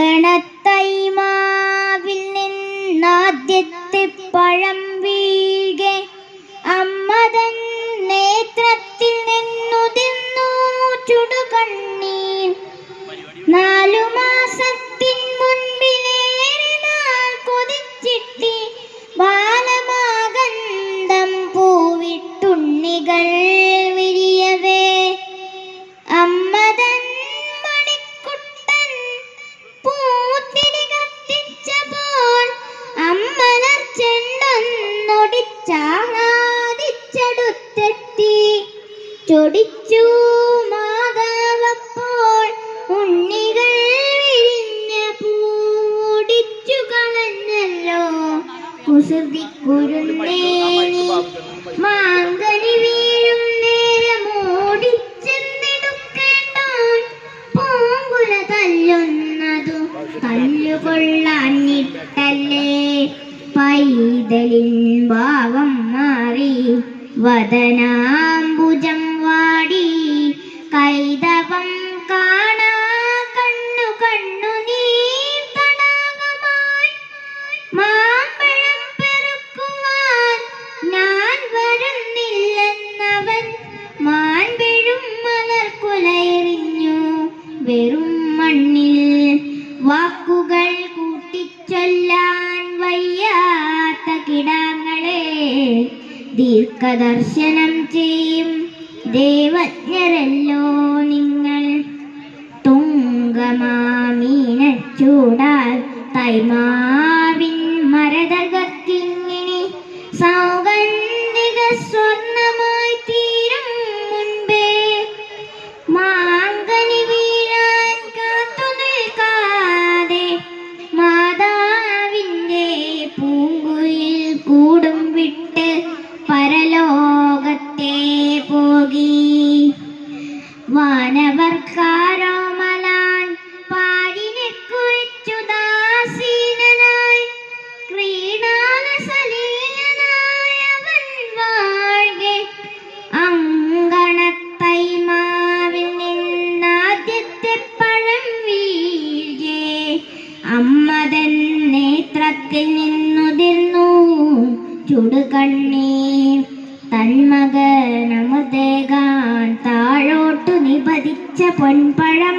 അങ്കണത്തൈമാവിൽ നിന്നാദ്യത്തെ പഴം ചെണ്ടൊന്നൊടിച്ചാഹാദിച്ചടുത്തെത്തി ചൊടിച്ചു മാതാവപ്പോൾ ഉണ്ണികൾ വിരിഞ്ഞ പൂടിച്ചു കളഞ്ഞല്ലോ. കുസൃതി കുരുന്നേനി മാങ്കനി വീഴും നേരം ഓടിച്ചെന്നെടുക്കേണ്ടോൻ പൂങ്കുല തല്ലുന്നതു തല്ലുകൊള്ളാഞ്ഞിട്ടല്ലേ പൈതലിൻ ഭാവം മാറി വദനാംബുജം വാടി കൈതവം കാണാ ദീർഘദർശനം ചെയ്യും. ദേവജ്ഞരല്ലോ നിങ്ങൾ. തുങ്കമാമീനച്ചൂടാൽ തൈമാവിൻ വാനവർക്കാരോ മലാൻ പാരിനെ കുറിച്ചു ദാസീനായി ക്രീഡാലസലീലനായി അവൻ വാഴ്കെ. അങ്കണത്തൈമാവിൽ നിന്നാദ്യത്തെ പഴം വീഴേ അമ്മതൻ നേത്രത്തിൽ നിന്നുതിർന്നു ചുടുകണ്ണീർ തന്മകനമൃതേകാൻ താഴോട്ടു നിപതിച്ച പൊൻപഴം.